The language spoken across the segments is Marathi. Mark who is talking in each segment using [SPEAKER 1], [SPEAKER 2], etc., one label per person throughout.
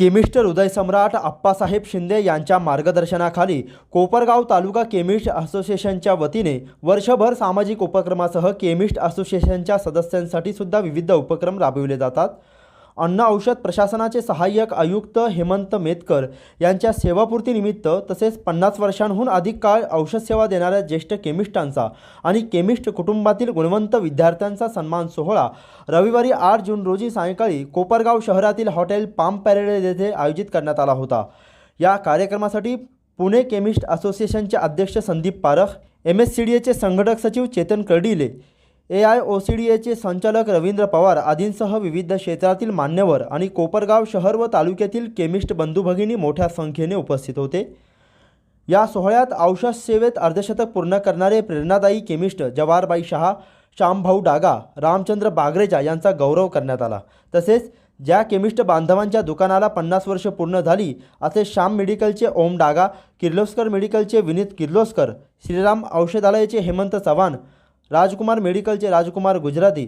[SPEAKER 1] केमिस्ट हृदयसम्राट आप्पासाहेब शिंदे यांच्या मार्गदर्शनाखाली कोपरगाव तालुका केमिस्ट असोसिएशनच्या वतीने वर्षभर सामाजिक उपक्रमासह केमिस्ट असोसिएशनच्या सदस्यांसाठी सुद्धा विविध उपक्रम राबविले जातात. अन्न औषध प्रशासनाचे सहाय्यक आयुक्त हेमंत मेतकर यांच्या सेवापूर्तीनिमित्त तसेच पन्नास वर्षांहून अधिक काळ औषध सेवा देणाऱ्या ज्येष्ठ केमिस्टांचा आणि केमिस्ट कुटुंबातील गुणवंत विद्यार्थ्यांचा सन्मान सोहळा रविवारी आठ जून रोजी सायंकाळी कोपरगाव शहरातील हॉटेल पाम पॅरेड येथे आयोजित करण्यात आला होता. या कार्यक्रमासाठी पुणे केमिस्ट असोसिएशनचे अध्यक्ष Sandeep Parakh M S C D एचे संघटक सचिव Chetan Kardile A I O C D एचे संचालक रवींद्र पवार आदींसह विविध क्षेत्रातील मान्यवर आणि कोपरगाव शहर व तालुक्यातील केमिस्ट बंधुभगिनी मोठ्या संख्येने उपस्थित होते. या सोहळ्यात औषध सेवेत अर्धशतक पूर्ण करणारे प्रेरणादायी केमिस्ट जवाहरबाई शहा श्यामभाऊ डागा रामचंद्र बागरेजा यांचा गौरव करण्यात आला. तसेच ज्या केमिस्ट बांधवांच्या दुकानाला पन्नास वर्ष पूर्ण झाली असे श्याम मेडिकलचे ओम डागा किर्लोस्कर मेडिकलचे विनीत किर्लोस्कर श्रीराम औषधालयाचे हेमंत चव्हाण राजकुमार मेडिकलचे राजकुमार गुजराती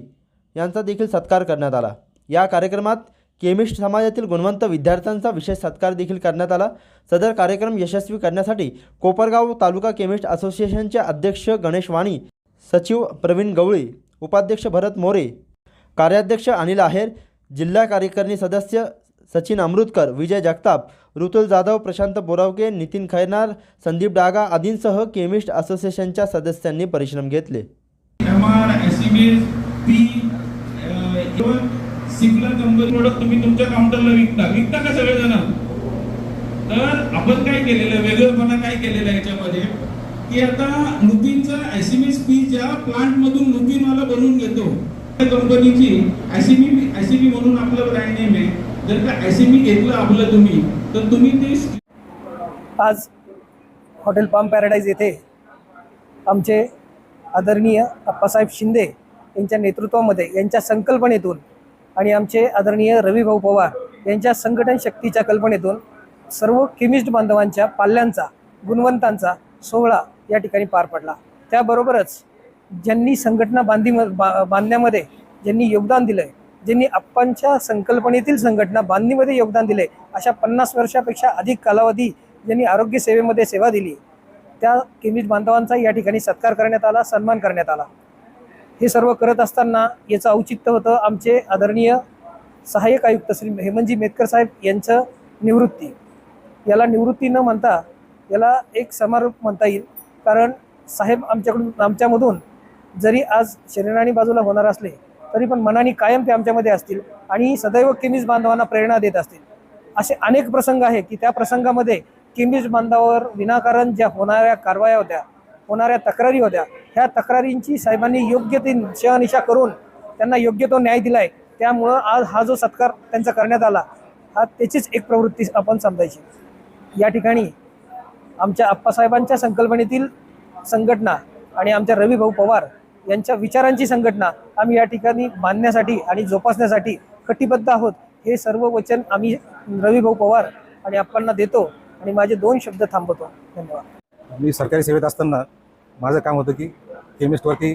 [SPEAKER 1] यांचा देखील सत्कार करण्यात आला. या कार्यक्रमात केमिस्ट समाजातील गुणवंत विद्यार्थ्यांचा विशेष सत्कार देखील करण्यात आला. सदर कार्यक्रम यशस्वी करण्यासाठी कोपरगाव तालुका केमिस्ट असोसिएशनचे अध्यक्ष गणेश वाणी सचिव प्रवीण गवळी उपाध्यक्ष भरत मोरे कार्याध्यक्ष अनिल आहेर जिल्हा कार्यकारिणी सदस्य सचिन अमृतकर विजय जगताप ऋतुल जाधव प्रशांत बोरावके नितीन खैरनार संदीप डागा आदींसह केमिस्ट असोसिएशनच्या सदस्यांनी परिश्रम घेतले.
[SPEAKER 2] MR R S P even Cipla company product तुम्ही तुमच्या काउंटरला विकता. विकता का सगळेजण? तर आपण काय केलेलं वेगळेपणा काय केलेलं आहे याच्यामध्ये? की आता लुपिनचा एस पी ज्या प्लांट मधून लुपिन वाला बनवून घेतो त्या कंपनीची एसीबी एसीबी म्हणून आपलं ब्रँड नेम आहे. जर का एसीबी घेतलं आपलं तुम्ही तर तुम्ही ते
[SPEAKER 3] आज हॉटेल पाम पॅराडाईज येथे आमचे आदरणीय अप्पासाहेब शिंदे यांच्या नेतृत्वामध्ये यांच्या संकल्पनेतून आणि आमचे आदरणीय रविभाऊ पवार यांच्या संघटन शक्तीच्या कल्पनेतून सर्व केमिस्ट बांधवांच्या पाल्यांचा गुणवंतांचा सोहळा या ठिकाणी पार पडला. त्याबरोबरच ज्यांनी संघटना बांधी बा बांधण्यामध्ये ज्यांनी योगदान दिलं आहे ज्यांनी आप्पांच्या संकल्पनेतील संघटना बांधणीमध्ये योगदान दिले अशा पन्नास वर्षापेक्षा अधिक कालावधी ज्यांनी आरोग्य सेवेमध्ये सेवा दिली त्या केमिस्ट बांधवांचा या ठिकाणी सत्कार करण्यात आला सन्मान करण्यात आला. हे सर्व करत असताना याचं औचित्य होतं आमचे आदरणीय सहाय्यक आयुक्त श्री हेमनजी मेतकर साहेब यांचं निवृत्ती. याला निवृत्ती न म्हणता याला एक समारोप म्हणता येईल. कारण साहेब आमच्याकडून आमच्यामधून जरी आज शरीराने बाजूला होणार असले तरी पण मनाने कायम ते आमच्यामध्ये असतील आणि सदैव केमिस्ट बांधवांना प्रेरणा देत असतील. असे अनेक प्रसंग आहे की त्या प्रसंगामध्ये किमीज बांधावर विनाकारण ज्या होणाऱ्या कारवाया होत्या होणाऱ्या तक्रारी होत्या ह्या तक्रारींची साहेबांनी योग्य ती शहानिशा करून त्यांना योग्य तो न्याय दिलाय. त्यामुळं आज हा जो सत्कार त्यांचा करण्यात आला हा त्याचीच एक प्रवृत्ती आपण समजायची. या ठिकाणी आमच्या आप्पासाहेबांच्या संकल्पनेतील संघटना आणि आमच्या रवीभाऊ पवार यांच्या विचारांची संघटना आम्ही या ठिकाणी बांधण्यासाठी आणि जोपासण्यासाठी कटिबद्ध आहोत. हे सर्व वचन आम्ही रवीभाऊ पवार आणि आप्पांना देतो. आणि माझे दोन शब्द थांबवतो. धन्यवाद.
[SPEAKER 4] मी सरकारी सेवेत असताना माझं काम होतं की केमिस्टवरती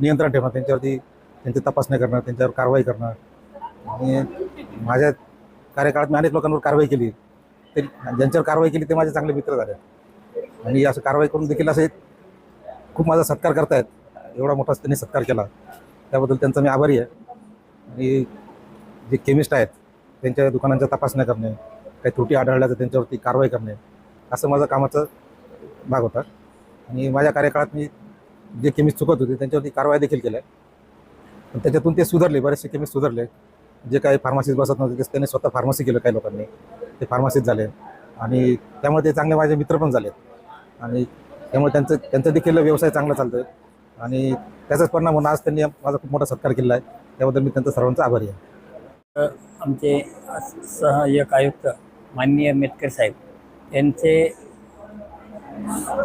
[SPEAKER 4] नियंत्रण ठेवणं त्यांच्यावरती त्यांची तपासणी करणं त्यांच्यावर कारवाई करणं. आणि माझ्या कार्यकाळात मी अनेक लोकांवर कारवाई केली. ते ज्यांच्यावर कारवाई केली ते माझे चांगले मित्र झाले. आणि असं कारवाई करून देखील असे खूप माझा सत्कार करतायत. एवढा मोठा त्यांनी सत्कार केला. त्याबद्दल त्यांचा मी आभारी आहे. आणि जे केमिस्ट आहेत त्यांच्या दुकानांच्या तपासण्या करणे काही त्रुटी आढळल्या तर त्यांच्यावरती कारवाई करणे असं माझं कामाचं भाग होता. आणि माझ्या कार्यकाळात मी जे केमिस्ट चुकत होते त्यांच्यावरती कारवाई देखील केल्या पण त्याच्यातून ते सुधारले बरेचसे केमिस्ट सुधारले. जे काही फार्मासीत बसत नव्हते ते त्यांनी स्वतः फार्मसी केलं काही लोकांनी. ते फार्मसीत झाले. आणि त्यामुळे ते चांगले माझे मित्र पण झाले आणि त्यामुळे त्यांचं त्यांचा देखील व्यवसाय चांगला चालतो आहे आणि त्याचाच परिणाम म्हणून आज त्यांनी माझा खूप मोठा सत्कार केला आहे. त्याबद्दल मी त्यांचा सर्वांचा आभारी आहे.
[SPEAKER 5] आमचे सहाय्यक आयुक्त माननीय मेतकर साहेब यांचे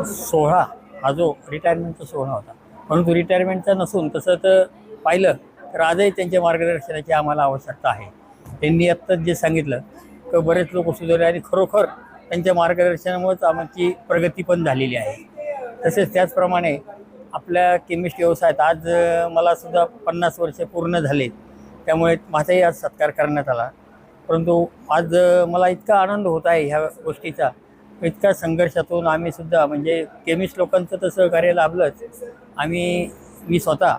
[SPEAKER 5] सोहळा हा जो रिटायरमेंटचा सोहळा होता परंतु रिटायरमेंटचा नसून तसं तर पाहिलं तर आजही त्यांच्या मार्गदर्शनाची आम्हाला आवश्यकता आहे. त्यांनी आत्ताच जे सांगितलं की बरेच लोक सुधारले आणि खरोखर त्यांच्या मार्गदर्शनामुळेच आमची प्रगती पण झालेली आहे. तसेच त्याचप्रमाणे आपल्या केमिस्ट व्यवसायात आज मला सुद्धा पन्नास वर्ष पूर्ण झाले त्यामुळे माझाही आज सत्कार करण्यात आला. परंतु आज मला इतका आनंद होत आहे ह्या गोष्टीचा. इतका संघर्षातून आम्ही सुद्धा म्हणजे केमिस्ट लोकांचं तर सहकार्य लाभलंच. आम्ही मी स्वतः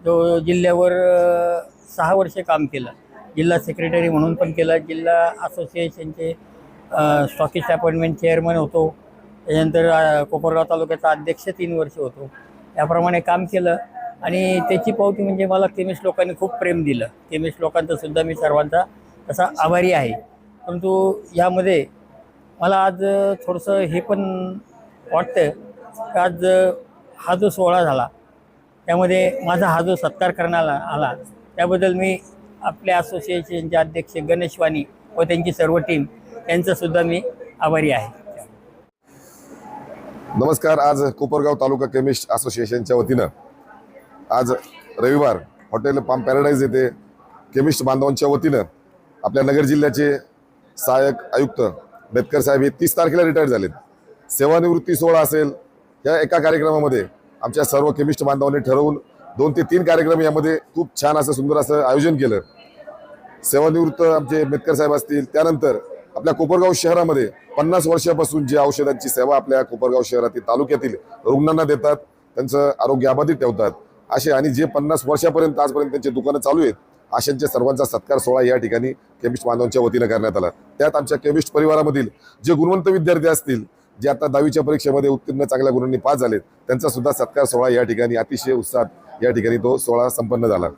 [SPEAKER 5] जो जिल्ह्यावर सहा वर्षे काम केलं. जिल्हा सेक्रेटरी म्हणून पण केलं. जिल्हा असोसिएशनचे स्टॉकिस्ट अपॉइंटमेंट चेअरमन होतो. त्याच्यानंतर कोपरगाव तालुक्याचा अध्यक्ष तीन वर्ष होतो. त्याप्रमाणे काम केलं. आणि त्याची पावती म्हणजे मला केमिस्ट लोकांनी खूप प्रेम दिलं. केमिस्ट लोकांचा सुद्धा मी सर्वांचा तसा आभारी आहे. परंतु यामध्ये मला आज थोडंसं हे पण वाटतं की आज हा जो सोहळा झाला त्यामध्ये माझा हा जो सत्कार करण्याला आला त्याबद्दल मी आपल्या असोसिएशनचे अध्यक्ष गणेश वाणी व त्यांची सर्व टीम यांचासुद्धा मी आभारी आहे.
[SPEAKER 6] नमस्कार. आज कोपरगाव तालुका केमिस्ट असोसिएशनच्या वतीनं आज रविवार हॉटेल पाम पॅराडाईज येथे केमिस्ट बांधवांच्या वतीनं आपल्या नगर जिल्ह्याचे सहाय्यक आयुक्त बेतकर साहेब हे तीस तारखेला रिटायर झालेत. सेवानिवृत्ती सोहळा असेल या एका कार्यक्रमामध्ये आमच्या सर्व केमिस्ट बांधवांनी ठरवून दोन ते तीन कार्यक्रम यामध्ये खूप छान असं सुंदर असं आयोजन केलं. सेवानिवृत्त आमचे बेतकर साहेब असतील त्यानंतर आपल्या कोपरगाव शहरामध्ये पन्नास वर्षापासून जी औषधांची सेवा आपल्या कोपरगाव शहरातील तालुक्यातील रुग्णांना देतात त्यांचं आरोग्य अबाधित ठेवतात. असे आणि जे पन्नास वर्षापर्यंत आजपर्यंत त्यांचे दुकानं चालू आहेत आशांच्या सर्वांचा सत्कार सोहळा या ठिकाणी केमिस्ट बांधवांच्या वतीनं करण्यात आला. त्यात आमच्या केमिस्ट परिवारामधील जे गुणवंत विद्यार्थी असतील जे आता दहावीच्या परीक्षेमध्ये उत्तीर्ण चांगल्या गुणांनी पास झालेत त्यांचा सुद्धा सत्कार सोहळा या ठिकाणी अतिशय उत्साहात या ठिकाणी तो सोहळा संपन्न झाला.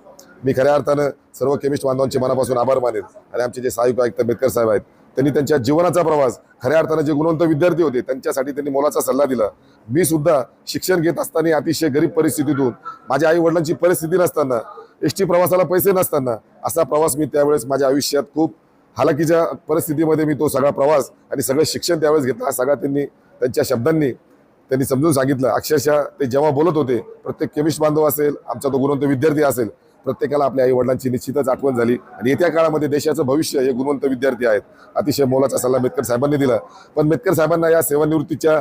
[SPEAKER 6] मी खऱ्या अर्थानं सर्व केमिस्ट बांधवांचे मनापासून आभार मानेन आणि आमचे जे सहाय्यक आयुक्त आंबेडकर साहेब आहेत त्यांनी त्यांच्या जीवनाचा प्रवास खऱ्या अर्थानं जे गुणवंत विद्यार्थी होते त्यांच्यासाठी त्यांनी मोलाचा सल्ला दिला. मी सुद्धा शिक्षण घेत असताना अतिशय गरीब परिस्थितीतून माझ्या आई वडिलांची परिस्थिती नसताना एस टी प्रवासाला पैसे नसताना असा प्रवास मी त्यावेळेस माझ्या आयुष्यात खूप हालाकीच्या परिस्थितीमध्ये मी तो सगळा प्रवास आणि सगळं शिक्षण त्यावेळेस घेतला. सगळा त्यांनी त्यांच्या शब्दांनी त्यांनी समजून सांगितलं. अक्षरशः ते जेव्हा बोलत होते प्रत्येक केमिस्ट बांधव असेल आमचा तो गुणवंत विद्यार्थी असेल प्रत्येकाला आपल्या आई वडिलांची निश्चितच आठवण झाली. आणि येत्या काळामध्ये देशाचं भविष्य हे गुणवंत विद्यार्थी आहेत. अतिशय मोलाचा सल्ला मेतकर साहेबांनी दिला. पण मेतकर साहेबांना या सेवानिवृत्तीच्या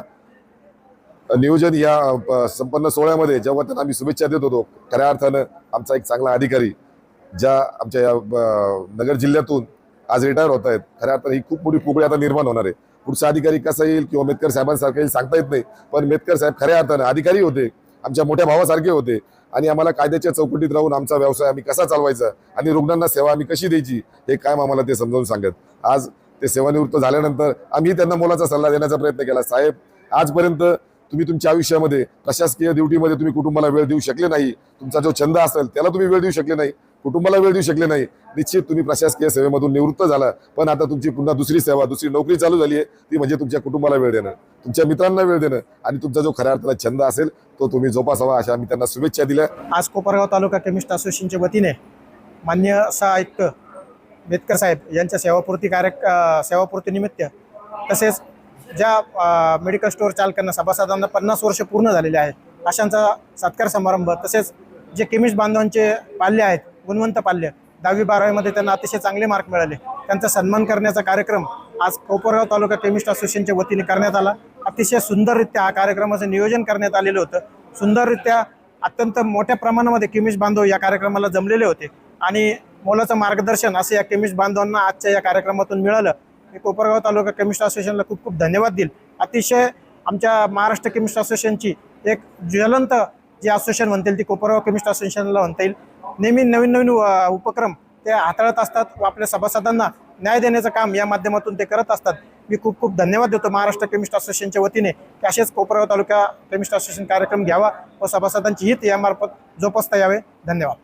[SPEAKER 6] नियोजन या संपन्न सोहळ्यामध्ये जेव्हा त्यांना आम्ही शुभेच्छा देत होतो खऱ्या अर्थानं आमचा एक चांगला अधिकारी ज्या आमच्या या नगर जिल्ह्यातून आज रिटायर होत आहेत खऱ्या अर्थानं ही खूप मोठी पोकळी आता निर्माण होणार आहे. पुढचा अधिकारी कसा येईल किंवा मेतकर साहेबांसारखं येईल सांगता येत नाही पण मेतकर साहेब खऱ्या अर्थानं अधिकारी होते आमच्या मोठ्या भावासारखे होते आणि आम्हाला कायद्याच्या चौकटीत राहून आमचा व्यवसाय आम्ही कसा चालवायचा आणि रुग्णांना सेवा आम्ही कशी द्यायची हे कायम आम्हाला ते समजावून सांगत. आज ते सेवानिवृत्त झाल्यानंतर आम्ही त्यांना मोलाचा सल्ला देण्याचा प्रयत्न केला. साहेब आजपर्यंत तुम्ही तुमच्या आयुष्यामध्ये प्रशासकीय ड्युटीमध्ये तुम्ही कुटुंबाला वेळ देऊ शकले नाही तुमचा जो छंद असेल त्याला तुम्ही वेळ देऊ शकले नाही कुटुंबाला वेळ देऊ शकले नाही. निश्चित तुम्ही प्रशासकीय सेवेमधून निवृत्त झाला पण आता तुमची पुन्हा दुसरी सेवा दुसरी नोकरी चालू झाली आहे ती म्हणजे तुमच्या कुटुंबाला वेळ देणं तुमच्या मित्रांना वेळ देणं आणि तुमचा जो खऱ्या अर्थाला छंद असेल तो तुम्ही जोपासावा अशा आम्ही त्यांना शुभेच्छा दिल्या.
[SPEAKER 7] आज कोपरगाव तालुका केमिस्ट असोसिएशनच्या वतीने मान्य सहाय्यक बेतकर साहेब यांच्या सेवापूर्ती कार्य अ, सेवापूर्तीनिमित्त तसेच ज्या मेडिकल स्टोअर चालकांना सभासदांना पन्नास वर्ष पूर्ण झालेले आहेत अशांचा सत्कार समारंभ तसेच जे केमिस्ट बांधवांचे पाल्य आहेत गुणवंत पाल्य दहावी बारावीमध्ये त्यांना अतिशय चांगले मार्क मिळाले. त्यांचा सन्मान करण्याचा कार्यक्रम आज कोपरगाव तालुका केमिस्ट असोसिएशनच्या वतीने करण्यात आला. अतिशय सुंदररित्या हा कार्यक्रमाचं नियोजन करण्यात आलेलं होतं. सुंदररित्या अत्यंत मोठ्या प्रमाणामध्ये केमिस्ट बांधव या कार्यक्रमाला जमलेले होते. आणि मोलाचं मार्गदर्शन असं या केमिस्ट बांधवांना आजच्या या कार्यक्रमातून मिळालं. मी कोपरगाव तालुका केमिस्ट असोसिएशनला खूप खूप धन्यवाद देईल. अतिशय आमच्या महाराष्ट्र केमिस्ट असोसिएशनची एक ज्वलंत जी असोसिएशन म्हणतील ती कोपरगाव केमिस्ट असोसिएशनला म्हणता येईल. नेहमी नवीन नवीन उपक्रम ते हाताळत असतात व आपल्या सभासदांना न्याय देण्याचं काम या माध्यमातून ते करत असतात. मी खूप खूप धन्यवाद देतो महाराष्ट्र केमिस्ट असोसिएशनच्या वतीने. की असेच कोपरगाव तालुका केमिस्ट असोसिएशन कार्यक्रम घ्यावा व सभासदांची हित यामार्फत जोपासता यावे. धन्यवाद.